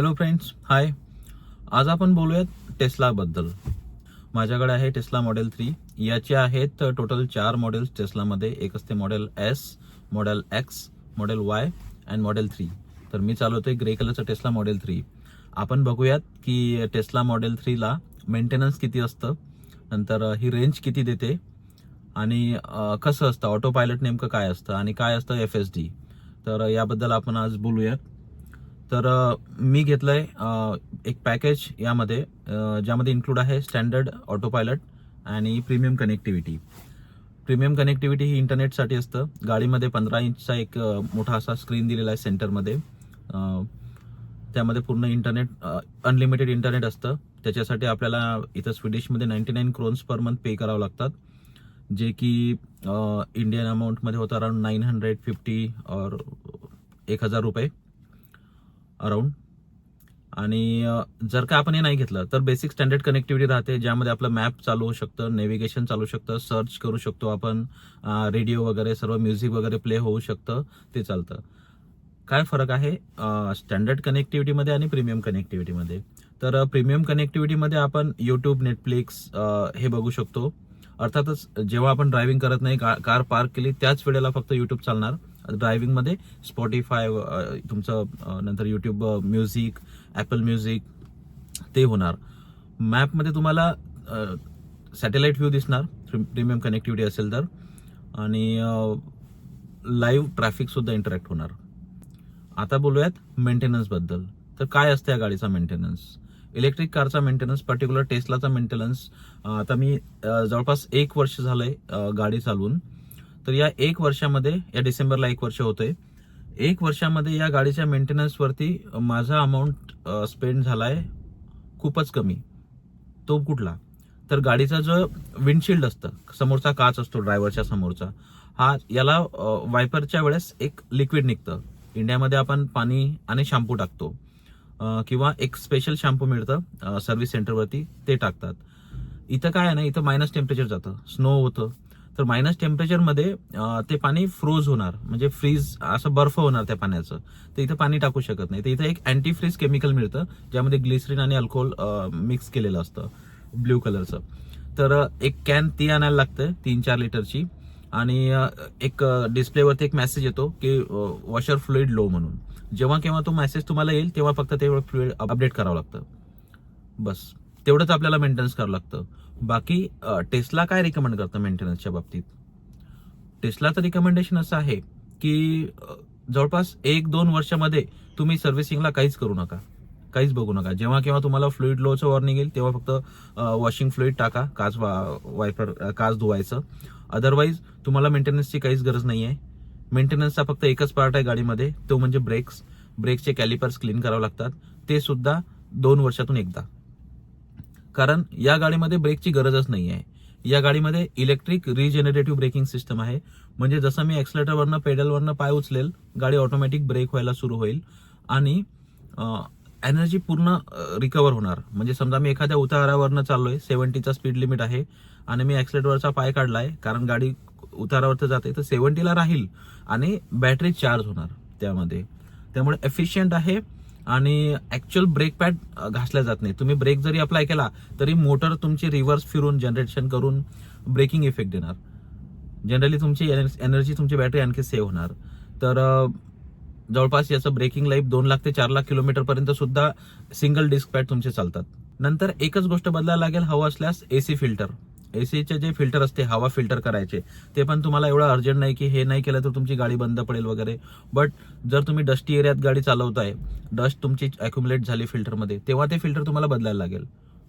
Hello friends hi आज आपण बोलूयात टेस्लाबद्दल माझ्याकडे आहे टेस्ला मॉडेल थ्री याचे आहेत टोटल चार मॉडेल्स टेस्लामध्ये एक असते model S model X model Y and model three तर मी चालवतोय ग्रे कलरचं टेस्ला मॉडेल थ्री आपण बघूयात की टेस्ला मॉडेल थ्रीला मेंटेनन्स किती असतं नंतर ही रेंज किती देते आणि कसं असतं ऑटो पायलट नेमकं काय असतं आणि काय असतं एफ एस डी तर याबद्दल आपण आज बोलूयात. तर मी घेतलंय आहे एक पॅकेज यामध्ये ज्यामध्ये इन्क्लूड आहे स्टँडर्ड ऑटो पायलट आणि प्रीमियम कनेक्टिव्हिटी प्रीमियम कनेक्टिव्हिटी ही इंटरनेटसाठी असतं. गाडीमध्ये पंधरा इंचचा एक मोठा असा स्क्रीन दिलेला आहे सेंटरमध्ये त्यामध्ये पूर्ण इंटरनेट अनलिमिटेड इंटरनेट असतं. त्याच्यासाठी आपल्याला इथं स्वीडिशमध्ये ninety nine krones per month pay करावं लागतात. जे की इंडियन अमाऊंटमध्ये होतं अराउंड नाईन हंड्रेड फिफ्टी और एक हजार रुपये. अराऊंड आणि जर का आपण हे नाही घेतलं तर बेसिक स्टँडर्ड कनेक्टिव्हिटी राहते ज्यामध्ये आपलं मॅप चालू होऊ शकतं नेव्हिगेशन चालू शकतं सर्च करू शकतो आपण रेडिओ वगैरे सर्व म्युझिक वगैरे प्ले होऊ शकतं ते चालतं. काय फरक आहे? स्टँडर्ड कनेक्टिव्हिटीमध्ये आणि प्रीमियम कनेक्टिव्हिटीमध्ये तर प्रीमियम कनेक्टिव्हिटीमध्ये आपण यूट्यूब नेटफ्लिक्स हे बघू शकतो. अर्थातच जेव्हा आपण ड्रायव्हिंग करत नाही कार पार्क केली त्याच वेळेला फक्त यूट्यूब चालणार. ड्रायव्हिंगमध्ये स्पॉटीफाय तुमचं नंतर यूट्यूब म्युझिक ॲपल म्युझिक ते होणार. मॅपमध्ये तुम्हाला सॅटेलाईट व्ह्यू दिसणार प्रीमियम कनेक्टिव्हिटी असेल तर. आणि लाईव्ह ट्रॅफिकसुद्धा इंटरॅक्ट होणार. आता बोलूयात मेंटेनन्सबद्दल तर काय असतं या गाडीचा मेंटेनन्स इलेक्ट्रिक कारचा मेंटेनन्स पर्टिक्युलर टेस्लाचा मेंटेनन्स आता मी जवळपास एक वर्ष झालं आहे गाडी चालवून. तर या एक वर्षामध्ये या डिसेंबरला एक वर्ष होतंय. एक वर्षामध्ये या गाडीच्या मेंटेनन्सवरती माझा अमाऊंट स्पेंड झाला आहे खूपच कमी. तो कुठला? तर गाडीचा जो विंडशिल्ड असतं समोरचा काच असतो ड्रायव्हरच्या समोरचा हा याला वायपरच्या वेळेस एक लिक्विड निघतं. इंडियामध्ये आपण पाणी आणि शॅम्पू टाकतो. किंवा एक स्पेशल शॅम्पू मिळतं सर्व्हिस सेंटरवरती ते टाकतात. इथं काय आहे ना इथं मायनस टेम्परेचर जातं. स्नो होतं. तर मायनस टेम्परेचरमध्ये ते पाणी फ्रोज होणार. म्हणजे फ्रीज असं बर्फ होणार त्या पाण्याचं. तर इथं पाणी टाकू शकत नाही. तर इथं एक अँटी फ्रीज केमिकल मिळतं ज्यामध्ये ग्लिसरीन आणि अल्कोहोल मिक्स केलेलं असतं ब्ल्यू कलरचं तर एक कॅन ती आणायला लागतं तीन चार लिटरची आणि एक डिस्प्लेवरती एक मेसेज येतो की वॉशर फ्लुईड लो म्हणून. जेव्हा केव्हा तो मेसेज तुम्हाला येईल तेव्हा फक्त तेवढं फ्लुईड अपडेट करावं लागतं. बस. तेवढंच आपल्याला मेंटेनन्स करावं लागतं. बाकी अ, टेस्ला काय रिकमेंड करतं मेंटेनन्सच्या बाबतीत? टेस्लाचं रिकमेंडेशन असं आहे की जवळपास एक दोन वर्षामध्ये तुम्ही सर्व्हिसिंगला काहीच करू नका. काहीच बघू नका. जेव्हा केव्हा तुम्हाला फ्लुईड लोचं वॉर्निंग येईल तेव्हा फक्त वॉशिंग फ्लुईड टाका काच वा वायपर काच धुवायचं. अदरवाईज तुम्हाला मेंटेनन्सची काहीच गरज नाही आहे मेंटेनन्सचा फक्त एकच पार्ट आहे गाडीमध्ये. तो म्हणजे ब्रेक्स ब्रेकचे कॅलिपर्स क्लीन करावे लागतात. ते सुद्धा दोन वर्षातून एकदा. कारण या गाडीमध्ये ब्रेकची गरजच नाही आहे या गाडीमध्ये इलेक्ट्रिक रिजेनरेटिव्ह ब्रेकिंग सिस्टम आहे. म्हणजे जसं मी एक्सलेटरवरनं पेडलवरनं पाय उचलेल गाडी ऑटोमॅटिक ब्रेक व्हायला सुरू होईल. आणि एनर्जी पूर्ण रिकवर होणार. म्हणजे समजा मी एखाद्या उतारावरनं चाललोय सेवन्टीचा स्पीड लिमिट आहे आणि मी ॲक्सिलेटरवरचा पाय काढलाय कारण गाडी उतारावर जाते तर सेवन्टीला राहील आणि बॅटरी चार्ज होणार त्यामध्ये. त्यामुळे एफिशियंट आहे. आणि ऍक्च्युअल ब्रेक पॅड घासल्या जात नाही. तुम्ही ब्रेक जरी अप्लाय केला तरी मोटर तुमची रिव्हर्स फिरून जनरेशन करून ब्रेकिंग इफेक्ट देणार. जनरली तुमची एनर्जी तुमची बॅटरी आणखी सेव्ह होणार. तर जवळपास याचं ब्रेकिंग लाईफ दोन लाख ते चार लाख किलोमीटरपर्यंत सुद्धा सिंगल डिस्क पॅड तुमचे चालतात. नंतर एकच गोष्ट बदलायला लागेल हवं असल्यास एसी फिल्टर एसीचे जे फिल्टर असते हवा फिल्टर करायचे ते पण तुम्हाला एवढं अर्जंट नाही की हे नाही केलं तर तुमची गाडी बंद पडेल वगैरे. बट जर तुम्ही डस्टी एरियात गाडी चालवताय डस्ट तुमची अॅक्युमुलेट झाली फिल्टरमध्ये तेव्हा ते फिल्टर तुम्हाला बदलायला लागेल.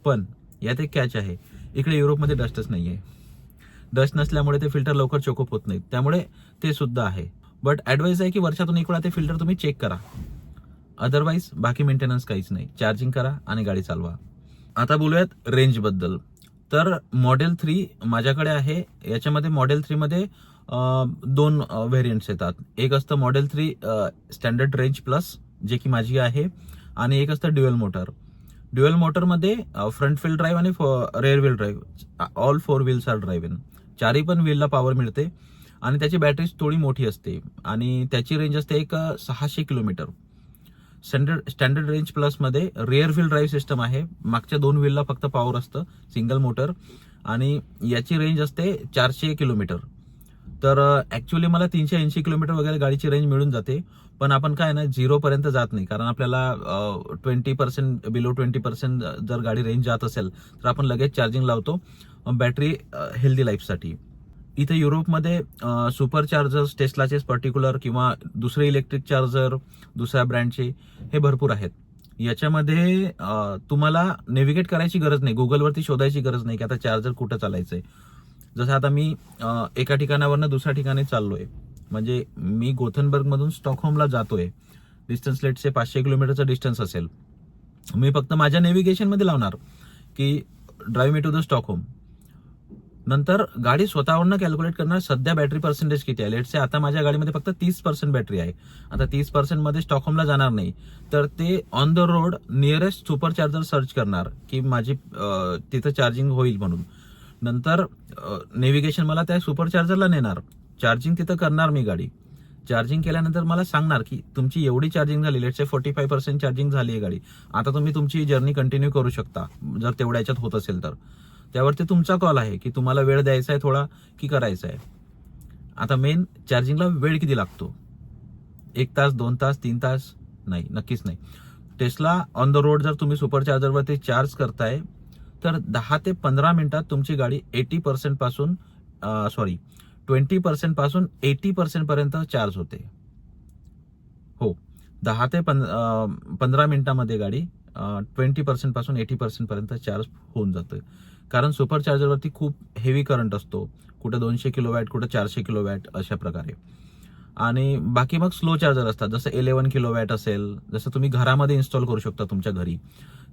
पण यात एक कॅच आहे. इकडे युरोपमध्ये डस्टच नाही आहे डस्ट नसल्यामुळे ते फिल्टर लवकर चोकअप होत नाहीत. त्यामुळे ते सुद्धा आहे. बट ॲडवाईस आहे की वर्षातून एक वेळा ते फिल्टर तुम्ही चेक करा. अदरवाईज बाकी मेंटेनन्स काहीच नाही. चार्जिंग करा आणि गाडी चालवा. आता बोलूयात रेंजबद्दल तर मॉडेल थ्री माझ्याकडे आहे. याच्यामध्ये मॉडेल थ्रीमध्ये दोन व्हेरियंट्स येतात. एक असतं model three standard range plus जे की माझी आहे आणि एक असतं ड्युएल मोटर ड्युएल मोटरमध्ये फ्रंट व्हील ड्राईव्ह आणि rear wheel drive all four wheels are drive in चारही पण व्हीलला पॉवर मिळते. आणि त्याची बॅटरी थोडी मोठी असते. आणि त्याची रेंज असते एक सहाशे किलोमीटर. स्टँडर्ड स्टँडर्ड रेंज प्लसमध्ये रिअर व्हील ड्राईव्ह सिस्टम आहे. मागच्या दोन व्हीलला फक्त पॉवर असतं सिंगल मोटर आणि याची रेंज असते चारशे किलोमीटर तर ॲक्च्युली मला तीनशे ऐंशी किलोमीटर वगैरे गाडीची रेंज मिळून जाते. पण आपण काय ना झिरोपर्यंत जात नाही. कारण आपल्याला twenty percent below twenty percent जर गाडी रेंज जात असेल तर आपण लगेच चार्जिंग लावतो. बॅटरी हेल्दी लाईफसाठी इथे युरोपमध्ये सुपर चार्जर्स टेस्लाचेच पर्टिक्युलर किंवा दुसरे इलेक्ट्रिक चार्जर दुसऱ्या ब्रँडचे हे भरपूर आहेत. याच्यामध्ये तुम्हाला नेव्हिगेट करायची गरज नाही गुगलवरती शोधायची गरज नाही की आता चार्जर कुठं चालायचं आहे जसं आता मी एका ठिकाणावरनं दुसऱ्या ठिकाणी चाललो आहे म्हणजे मी गोथनबर्गमधून स्टॉकहोमला जातो आहे डिस्टन्स लेटचे पाचशे किलोमीटरचं डिस्टन्स असेल. मी फक्त माझ्या नेव्हिगेशनमध्ये लावणार की drive me to the Stockholm नंतर गाडी स्वतःवरनं कॅल्क्युलेट करणार सध्या बॅटरी पर्सेंटेज किती आहे? लेटसे आता माझ्या गाडीमध्ये फक्त तीस पर्सेंट बॅटरी आहे. आता तीस पर्सेंटमध्ये स्टॉकहोमला जाणार नाही. तर ते on the road nearest supercharger search करणार की माझी तिथं चार्जिंग होईल म्हणून. नंतर नेव्हिगेशन मला त्या सुपर चार्जरला नेणार. चार्जिंग तिथं करणार मी गाडी. चार्जिंग केल्यानंतर मला सांगणार की तुमची एवढी चार्जिंग झाली let's say forty five percent charging झाली आहे गाडी. आता तुम्ही तुमची जर्नी कंटिन्यू करू शकता जर तेवढ्या याच्यात होत असेल तर. त्यावरती तुमचा कॉल आहे की तुम्हाला वेळ द्यायचा आहे थोडा की करायचा आहे आता मेन चार्जिंगला वेळ किती लागतो? एक तास दोन तास तीन तास? नाही नक्कीच नाही. टेस्ला ऑन द रोड जर तुम्ही सुपर चार्जरवरती चार्ज करताय तर दहा ते पंधरा मिनिटात तुमची गाडी एटी पर्सेंटपासून सॉरी ट्वेंटी पर्सेंटपासून एटी पर्सेंट पर्यंत चार्ज होते. हो दहा ते पं- पंधरा मिनिटामध्ये गाडी ट्वेंटी पर्सेंटपासून एटी पर्सेंट पर्यंत चार्ज होऊन जातं. कारण सुपर चार्जरवरती खूप हेवी करंट असतो. कुठं दोनशे किलो वॅट कुठं चारशे किलो वॅट अशा प्रकारे. आणि बाकी मग स्लो चार्जर असतात. जसं इलेवन किलो वॅट असेल जसं तुम्ही घरामध्ये इन्स्टॉल करू शकता तुमच्या घरी.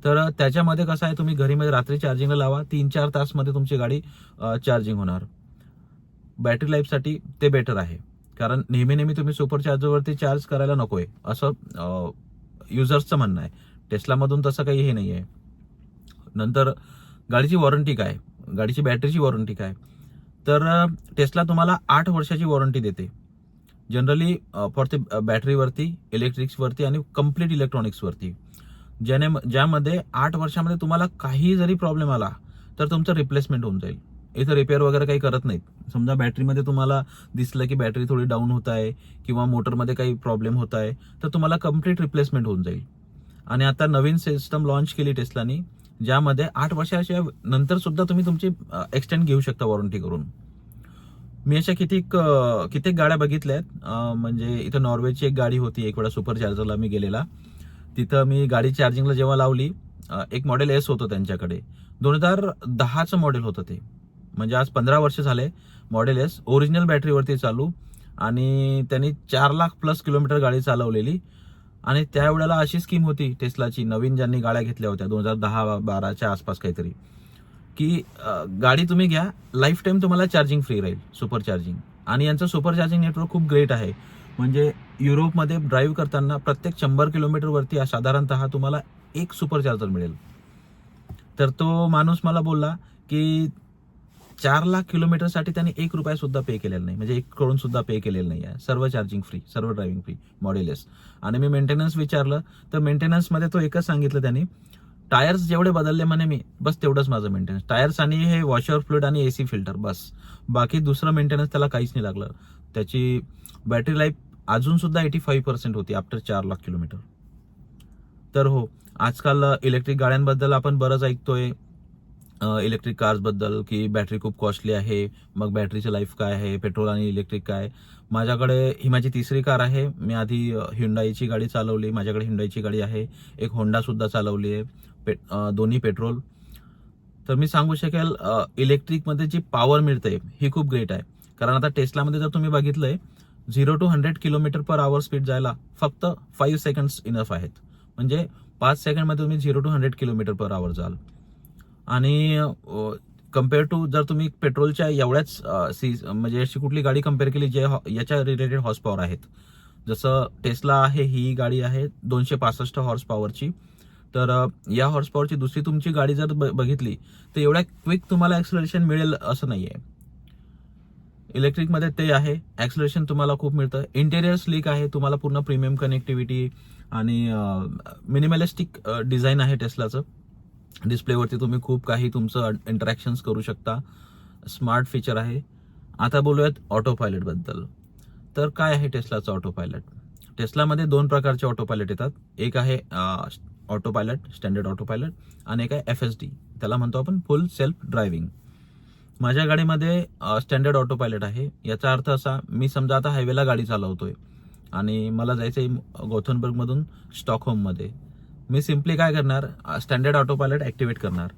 तर त्याच्यामध्ये कसं आहे तुम्ही घरीमध्ये रात्री चार्जिंगला लावा तीन चार तासमध्ये तुमची गाडी चार्जिंग होणार. बॅटरी लाईफसाठी ते बेटर आहे. कारण नेहमी नेहमी तुम्ही सुपर चार्जरवरती चार्ज करायला नको आहे असं युजर्सचं म्हणणं आहे. टेस्लामधून तसं काही हे नाही आहे नंतर गाडीची वॉरंटी काय? गाडीची बॅटरीची वॉरंटी काय? तर अ, टेस्ला तुम्हाला आठ वर्षाची वॉरंटी देते. जनरली फॉर ते बॅटरीवरती इलेक्ट्रिक्सवरती आणि कंप्लीट इलेक्ट्रॉनिक्सवरती. ज्याने ज्यामध्ये आठ वर्षामध्ये तुम्हाला काही जरी प्रॉब्लेम आला तर तुमचं रिप्लेसमेंट होऊन जाईल. इथं रिपेअर वगैरे काही करत नाहीत. समजा बॅटरीमध्ये तुम्हाला दिसलं की बॅटरी थोडी डाऊन होत आहे किंवा मोटरमध्ये काही प्रॉब्लेम होत आहे तर तुम्हाला कंप्लीट रिप्लेसमेंट होऊन जाईल. आणि आता नवीन सिस्टम लॉन्च केली टेस्लानी. ज्यामध्ये आठ वर्षाच्या नंतर सुद्धा तुम्ही तुमची एक्सटेंड घेऊ शकता वॉरंटी करून. मी अशा कितीक कितीक कित्येक गाड्या बघितल्या आहेत म्हणजे इथं नॉर्वेची एक गाडी होती एक वेळा सुपर चार्जरला मी गेलेला. तिथं मी गाडी चार्जिंगला जेव्हा लावली एक मॉडेल एस होतं त्यांच्याकडे. दोन हजार दहाचं मॉडेल होतं ते. म्हणजे आज पंधरा वर्ष झाले मॉडेल एस ओरिजिनल बॅटरीवरती चालू. आणि त्यांनी चार लाख प्लस किलोमीटर गाडी चालवलेली. आणि त्यावेळेला अशी स्कीम होती टेस्लाची नवीन ज्यांनी गाड्या घेतल्या होत्या दोन हजार दहा बाराच्या आसपास काहीतरी की गाडी तुम्ही घ्या लाईफ टाईम तुम्हाला चार्जिंग फ्री राहील सुपर चार्जिंग आणि यांचं सुपर चार्जिंग नेटवर्क खूप ग्रेट आहे. म्हणजे युरोपमध्ये ड्राईव्ह करताना प्रत्येक शंभर किलोमीटरवरती साधारणतः तुम्हाला एक सुपर चार्जर मिळेल. तर तो माणूस मला बोलला की चार लाख किलोमीटरसाठी त्यांनी एक रुपया सुद्धा पे केलेला नाही. म्हणजे एक करून सुद्धा पे केलेलं नाही आहे सर्व चार्जिंग फ्री सर्व ड्रायव्हिंग फ्री मॉडेलेस आणि मी मेंटेनन्स विचारलं तर मेंटेनन्समध्ये तो एकच सांगितलं त्यांनी टायर्स जेवढे बदलले म्हणे मी बस तेवढंच माझं मेंटेनन्स टायर्स आणि हे वॉशर फ्लुइड आणि एसी फिल्टर बस. बाकी दुसरं मेंटेनन्स त्याला काहीच नाही लागलं. त्याची बॅटरी लाईफ अजून सुद्धा एटी फाईव्ह पर्सेंट होती आफ्टर चार लाख किलोमीटर तर हो आजकाल इलेक्ट्रिक गाड्यांबद्दल आपण बरंच ऐकतोय. इलेक्ट्रिक कार्सबद्दल की बॅटरी खूप कॉस्टली आहे मग बॅटरीचं लाईफ काय आहे पेट्रोल आणि इलेक्ट्रिक काय? माझ्याकडे ही माझी तिसरी कार आहे. मी आधी हिंडाईची गाडी चालवली. माझ्याकडे हिंडाईची गाडी आहे. एक होंडासुद्धा चालवली आहे. पे दोन्ही पेट्रोल तर मी सांगू शकेल इलेक्ट्रिकमध्ये जी पॉवर मिळते ही खूप ग्रेट आहे. कारण आता टेस्लामध्ये जर तुम्ही बघितलंय zero to hundred kilometre per hour speed जायला फक्त फाईव्ह सेकंड्स इनफ आहेत. म्हणजे पाच सेकंडमध्ये तुम्ही zero to hundred kilometre per hour जाल. आणि कंपेअर टू जर तुम्ही पेट्रोलच्या एवढ्याच सी म्हणजे अशी कुठली गाडी कंपेअर केली जे हॉ- याच्या रिलेटेड हॉर्स पॉवर आहेत. जसं टेस्ला आहे ही गाडी आहे दोनशे पासष्ट हॉर्स पॉवरची तर या हॉर्स पॉवरची दुसरी तुमची गाडी जर ब- बघितली तर एवढ्या क्विक तुम्हाला ॲक्सलरेशन मिळेल असं नाही आहे इलेक्ट्रिकमध्ये ते आहे ॲक्सलरेशन तुम्हाला खूप मिळतं. इंटेरियर स्लीक आहे तुम्हाला पूर्ण प्रीमियम कनेक्टिव्हिटी आणि मिनिमलिस्टिक डिझाईन आहे टेस्लाचं डिस्प्लेवरती तुम्ही खूप काही तुमचं इंटरॅक्शन्स करू शकता. स्मार्ट फीचर आहे. आता बोलूयात ऑटो पायलटबद्दल तर काय आहे टेस्लाचं ऑटो पायलट टेस्लामध्ये दोन प्रकारचे ऑटो पायलट येतात. एक आहे autopilot standard autopilot आणि एक आहे एफ एस डी त्याला म्हणतो आपण फुल सेल्फ ड्रायव्हिंग माझ्या गाडीमध्ये स्टँडर्ड ऑटो पायलट आहे. याचा अर्थ असा मी समजा आता हायवेला गाडी चालवतोय आणि मला जायचं आहे गोथनबर्गमधून स्टॉकहोममध्ये मी सिम्पली काय करणार? स्टँडर्ड ऑटो पायलट ॲक्टिवेट करणार.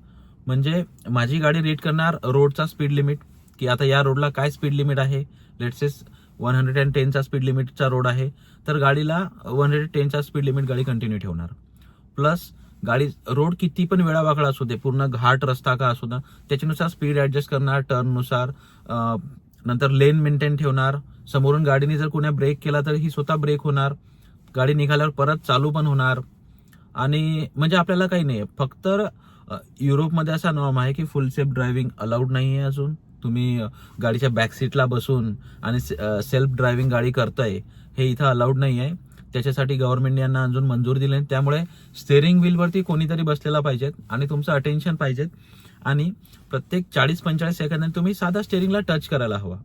म्हणजे माझी गाडी रीड करणार रोडचा स्पीड लिमिट की आता या रोडला काय स्पीड लिमिट आहे? Let's say one hundred and टेनचा speed लिमिटचा रोड आहे तर गाडीला वन हंड्रेड टेनचा स्पीड लिमिट गाडी कंटिन्यू ठेवणार. प्लस गाडी रोड किती पण वेळावाकडा असू दे पूर्ण घाट रस्ता का असू दे त्याच्यानुसार स्पीड ॲडजस्ट करणार टर्ननुसार नंतर लेन मेंटेन ठेवणार. समोरून गाडीने जर कोण्या ब्रेक केला तर ही स्वतः ब्रेक होणार. गाडी निघाल्यावर परत चालू पण होणार. आणि म्हणजे आपल्याला काही नाही फक्त युरोपमध्ये असा नॉर्म आहे की फुल सेफ ड्रायव्हिंग अलाउड नाही आहे अजून. तुम्ही गाडीच्या बॅक सीटला बसून आणि सेल्फ ड्रायव्हिंग गाडी करताय हे इथं अलाउड नाही आहे त्याच्यासाठी गव्हर्नमेंट यांना अजून मंजूर दिली नाही. त्यामुळे स्टेअरिंग व्हीलवरती कोणीतरी बसलेला पाहिजेत आणि तुमचं अटेन्शन पाहिजेत आणि प्रत्येक चाळीस पंचेचाळीस सेकंदाने तुम्ही साधा स्टेअरिंगला टच करायला हवा.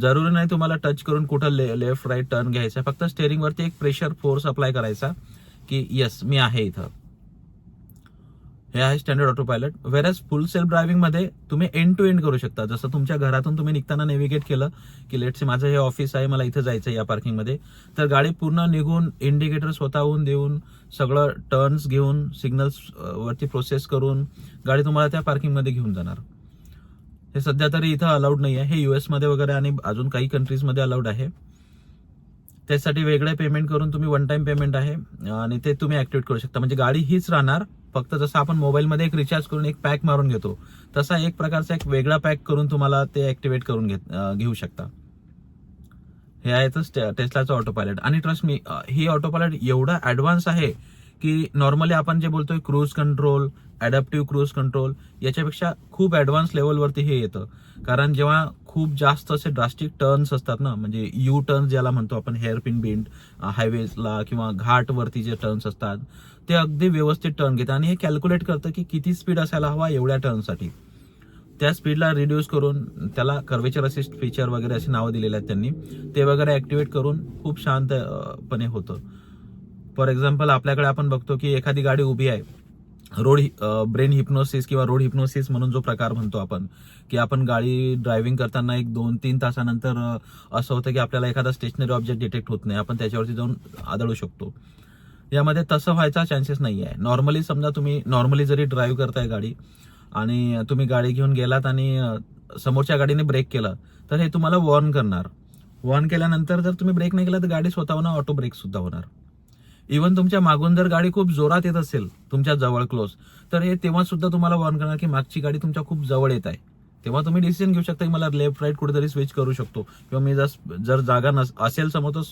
जरुरी नाही तुम्हाला टच करून कुठं ले लेफ्ट राईट टर्न घ्यायचा. फक्त स्टेअरिंगवरती एक प्रेशर फोर्स अप्लाय करायचा. की येस मी आहे इथं. हे आहे स्टँडर्ड ऑटो पायलट वेरॅज फुल सेल्फ ड्रायव्हिंगमध्ये तुम्ही एंड टू एंड करू शकता. जसं तुमच्या घरातून तुम्ही निघताना नेव्हिगेट केलं की लेटचे माझं हे ऑफिस आहे मला इथं जायचं आहे या पार्किंगमध्ये तर गाडी पूर्ण निघून इंडिकेटर स्वतःहून देऊन सगळं टर्न्स घेऊन सिग्नल्स वरती प्रोसेस करून गाडी तुम्हाला त्या पार्किंगमध्ये घेऊन जाणार. हे सध्या तरी इथं अलाउड नाही आहे हे यू एसमध्ये वगैरे आणि अजून काही कंट्रीजमध्ये अलाउड आहे. त्यासाठी वेगळे पेमेंट करून तुम्ही वन टाइम पेमेंट आहे. आणि ते तुम्ही ॲक्टिवेट करू शकता. म्हणजे गाडी हीच राहणार. फक्त जसं आपण मोबाईलमध्ये एक रिचार्ज करून एक पॅक मारून घेतो तसा एक प्रकारचा एक वेगळा पॅक करून तुम्हाला ते ॲक्टिवेट करून घेत घेऊ शकता. हे आहे तर टेस्लाचं ऑटो पायलट आणि ट्रस्ट मी ही ऑटो पायलट एवढा ऍडव्हान्स आहे की नॉर्मली आपण जे बोलतोय cruise control adaptive cruise control याच्यापेक्षा खूप ॲडव्हान्स लेवलवरती हे येतं. कारण जेव्हा खूप जास्त असे ड्रास्टिक टर्न्स असतात ना. म्हणजे यू टर्न्स ज्याला म्हणतो आपण हेअर पिन बिंड हायवेजला किंवा घाटवरती जे टर्न्स असतात ते अगदी व्यवस्थित टर्न घेतात. आणि हे कॅल्क्युलेट करतं की किती स्पीड असायला हवा एवढ्या टर्नसाठी त्या स्पीडला रिड्यूस करून त्याला कर्वेचर असिस्ट फीचर वगैरे अशी नावं दिलेली आहेत त्यांनी. ते वगैरे ॲक्टिवेट करून खूप शांतपणे होतं. फॉर एक्झाम्पल आपल्याकडे आपण बघतो की एखादी गाडी उभी आहे. रोड ब्रेन हिप्नोसिस किंवा रोड हिप्नोसिस म्हणून जो प्रकार म्हणतो आपण की आपण गाडी ड्रायव्हिंग करताना एक दोन तीन तासानंतर असं होतं की आपल्याला एखादा स्टेशनरी ऑब्जेक्ट डिटेक्ट होत नाही आपण त्याच्यावरती जाऊन आदळू शकतो. यामध्ये तसं व्हायचा चान्सेस नाही आहे. नॉर्मली समजा तुम्ही नॉर्मली जरी ड्राईव्ह करताय गाडी आणि तुम्ही गाडी घेऊन गेलात आणि समोरच्या गाडीने ब्रेक केलं तर हे तुम्हाला वॉर्न करणार. वॉर्न केल्यानंतर जर तुम्ही ब्रेक नाही केला तर गाडी स्वतःहून ऑटो ब्रेक सुद्धा होणार. इव्हन तुमच्या मागून जर गाडी खूप जोरात येत असेल तुमच्या जवळ क्लोज तर हे तेव्हा सुद्धा तुम्हाला वॉर्न करणार की मागची गाडी तुमच्या खूप जवळ येत आहे. तेव्हा तुम्ही डिसिजन घेऊ शकता की मला लेफ्ट राईट कुठेतरी स्विच करू शकतो. किंवा मी जर जर जागा नस असेल समोर तर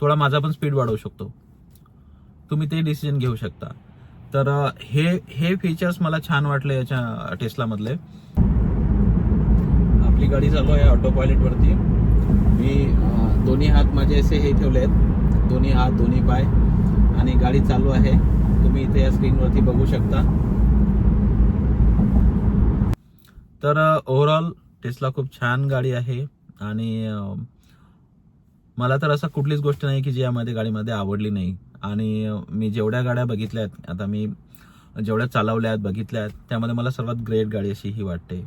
थोडा माझा पण स्पीड वाढवू शकतो. तुम्ही ते डिसिजन घेऊ शकता. तर हे हे फीचर्स मला छान वाटले याच्या टेस्लामधले. आपली गाडी चालू आहे ऑटो पायलटवरती मी दोन्ही हात माझे असे हे ठेवले आहेत दोन्ही हात दोन्ही पाय. आणि गाडी चालू आहे. तुम्ही इथे या स्क्रीनवरती बघू शकता. तर ओव्हरऑल टेस्ला खूप छान गाडी आहे आणि मला तर असं कुठलीच गोष्ट नाही की जी यामध्ये गाडीमध्ये आवडली नाही. आणि मी जेवढ्या गाड्या बघितल्या आहेत आता मी जेवढ्या चालवल्या आहेत बघितल्या आहेत त्यामध्ये मला सर्वात ग्रेट गाडी अशी ही वाटते.